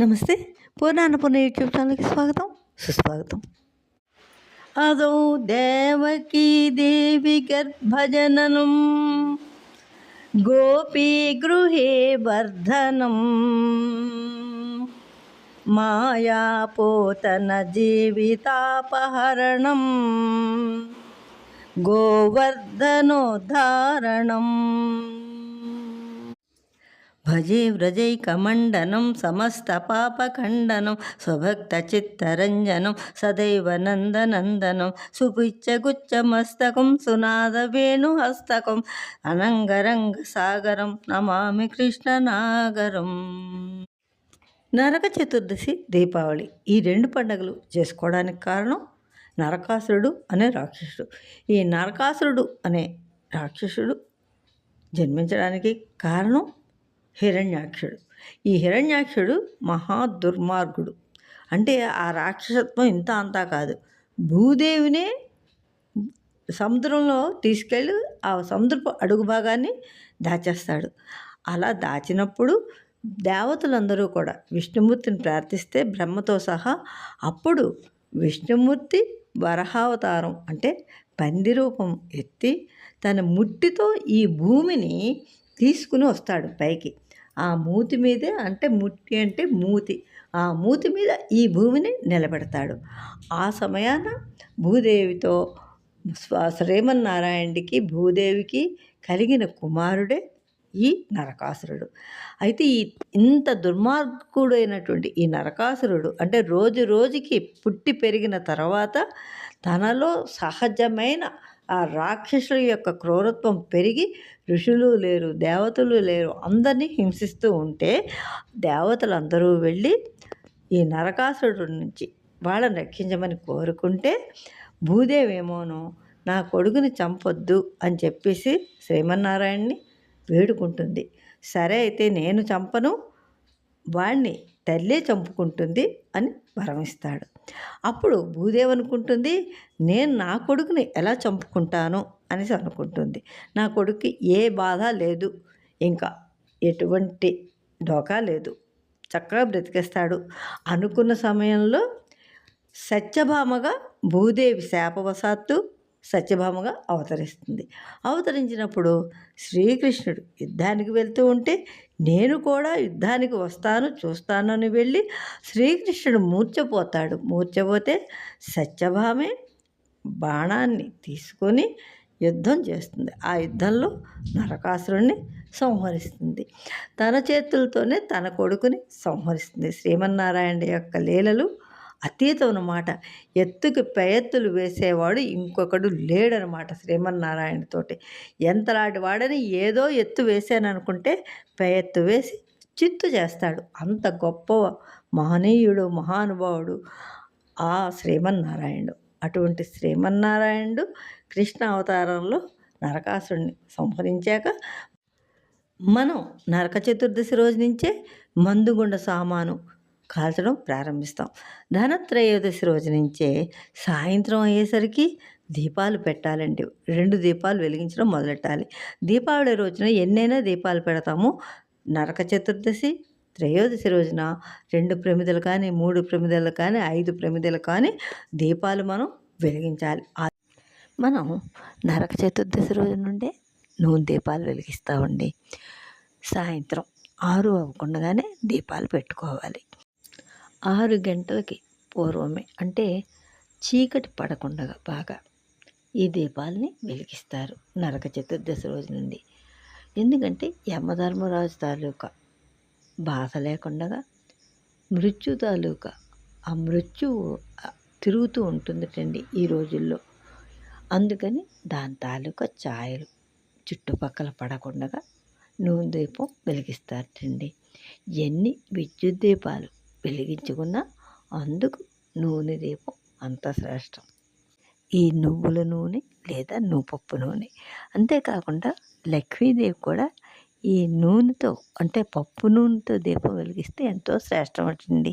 నమస్తే. పూర్ణ అన్నపూర్ణ యూట్యూబ్ ఛానల్కి స్వాగతం. సుస్వాగతం. అదో దేవకీ దేవి గర్భజననం గోపీ గృహే వర్ధనం. మాయాపోతన జీవితాపహరణం గోవర్ధనోద్ధారణం. భజే వ్రజైకమండనం సమస్తపాపఖండనం స్వభక్తచిత్తరంజనం సదైవ నందనందనం సుపిచ్చగుచ్చమస్తకం సునాదవేణుహస్తకం అనంగరంగ సాగరం నమామి కృష్ణనాగరం. నరక చతుర్దశి దీపావళి. ఈ రెండు పండుగలు చేసుకోవడానికి కారణం నరకాసురుడు అనే రాక్షసుడు. ఈ నరకాసురుడు అనే రాక్షసుడు జన్మించడానికి కారణం హిరణ్యాక్షుడు. ఈ హిరణ్యాక్షుడు మహా దుర్మార్గుడు. అంటే ఆ రాక్షసత్వం ఇంత అంతా కాదు. భూదేవినే సముద్రంలో తీసుకెళ్ళి ఆ సముద్రపు అడుగు భాగాన్ని దాచేస్తాడు. అలా దాచినప్పుడు దేవతలందరూ కూడా విష్ణుమూర్తిని ప్రార్థిస్తే బ్రహ్మతో సహా అప్పుడు విష్ణుమూర్తి వరహావతారం అంటే పంది రూపం ఎత్తి తన ముట్టితో ఈ భూమిని తీసుకుని వస్తాడు పైకి. ఆ మూతి మీదే అంటే ముట్టి అంటే మూతి. ఆ మూతి మీద ఈ భూమిని నిలబెడతాడు. ఆ సమయాన భూదేవితో శ్రీమన్నారాయణుడికి భూదేవికి కలిగిన కుమారుడే ఈ నరకాసురుడు. అయితే ఈ ఇంత దుర్మార్గుడైనటువంటి ఈ నరకాసురుడు అంటే రోజు రోజుకి పుట్టి పెరిగిన తర్వాత తనలో సహజమైన ఆ రాక్షసుల యొక్క క్రూరత్వం పెరిగి ఋషులు లేరు దేవతలు లేరు అందరినీ హింసిస్తూ ఉంటే దేవతలందరూ వెళ్ళి ఈ నరకాసురుడు నుంచి వాళ్ళని రక్షించమని కోరుకుంటే భూదేవేమోనో నా కొడుకుని చంపొద్దు అని చెప్పేసి శ్రీమన్నారాయణ్ణి వేడుకుంటుంది. సరే అయితే నేను చంపను వాణ్ణి తల్లే చంపుకుంటుంది అని వరమిస్తాడు. అప్పుడు భూదేవి అనుకుంటుంది నేను నా కొడుకుని ఎలా చంపుకుంటాను అనేసి అనుకుంటుంది. నా కొడుకు ఏ బాధ లేదు ఇంకా ఎటువంటి డోకా లేదు. చక్కగా బ్రతికేస్తాడు. అనుకున్న సమయంలో సత్యభామగా భూదేవి శాపవశాత్తు సత్యభామగా అవతరిస్తుంది. అవతరించినప్పుడు శ్రీకృష్ణుడు యుద్ధానికి వెళ్తూ ఉంటే నేను కూడా యుద్ధానికి వస్తాను చూస్తాను అని వెళ్ళి శ్రీకృష్ణుడు మూర్చపోతాడు మూర్చపోతే సత్యభామే బాణాన్ని తీసుకొని యుద్ధం చేస్తుంది. ఆ యుద్ధంలో నరకాసురుణ్ణి సంహరిస్తుంది. తన చేతులతోనే తన కొడుకుని సంహరిస్తుంది. శ్రీమన్నారాయణ యొక్క లీలలు అతీతం అనమాట ఎత్తుకి పెయత్తులు వేసేవాడు ఇంకొకడు లేడనమాట శ్రీమన్నారాయణతోటి. ఎంతలాంటి వాడని ఏదో ఎత్తు వేసాను అనుకుంటే పెయత్తు వేసి చిత్తు చేస్తాడు. అంత గొప్ప మహనీయుడు మహానుభావుడు ఆ శ్రీమన్నారాయణుడు. అటువంటి శ్రీమన్నారాయణుడు కృష్ణ అవతారంలో నరకాసుడిని సంహరించాక మనం నరక చతుర్దశి రోజు నుంచే మందుగుండ సామాను కాల్చడం ప్రారంభిస్తాం. ధనత్రయోదశి రోజు నుంచే సాయంత్రం అయ్యేసరికి దీపాలు పెట్టాలండి. రెండు దీపాలు వెలిగించడం మొదలెట్టాలి. దీపావళి రోజున ఎన్నైనా దీపాలు పెడతాము. నరక చతుర్దశి త్రయోదశి రోజున రెండు ప్రమిదలు కానీ మూడు ప్రమిదలు కానీ ఐదు ప్రమిదలు కానీ దీపాలు మనం వెలిగించాలి. మనం నరక చతుర్దశి రోజు నుండే నూనె దీపాలు వెలిగిస్తామండి. సాయంత్రం ఆరు అవ్వకుండానే దీపాలు పెట్టుకోవాలి. ఆరు గంటలకి పూర్వమే. అంటే చీకటి పడకుండా బాగా ఈ దీపాలని వెలిగిస్తారు నరక చతుర్దశి రోజు నుండి. ఎందుకంటే యమధర్మరాజు తాలూకా బాధ లేకుండా మృత్యు తాలూకా ఆ మృత్యువు తిరుగుతూ ఉంటుందటండి ఈ రోజుల్లో. అందుకని దాని తాలూకా ఛాయలు చుట్టుపక్కల పడకుండా నూనె దీపం వెలిగిస్తారటండి. ఎన్ని విద్యుత్ దీపాలు వెలిగించుకున్నా అందుకు నూనె దీపం అంత శ్రేష్టం. ఈ నువ్వుల నూనె లేదా నువ్వుపప్పు నూనె. అంతేకాకుండా లక్ష్మీదేవి కూడా ఈ నూనెతో అంటే పప్పు నూనెతో దీపం వెలిగిస్తే ఎంతో శ్రేష్టం అండి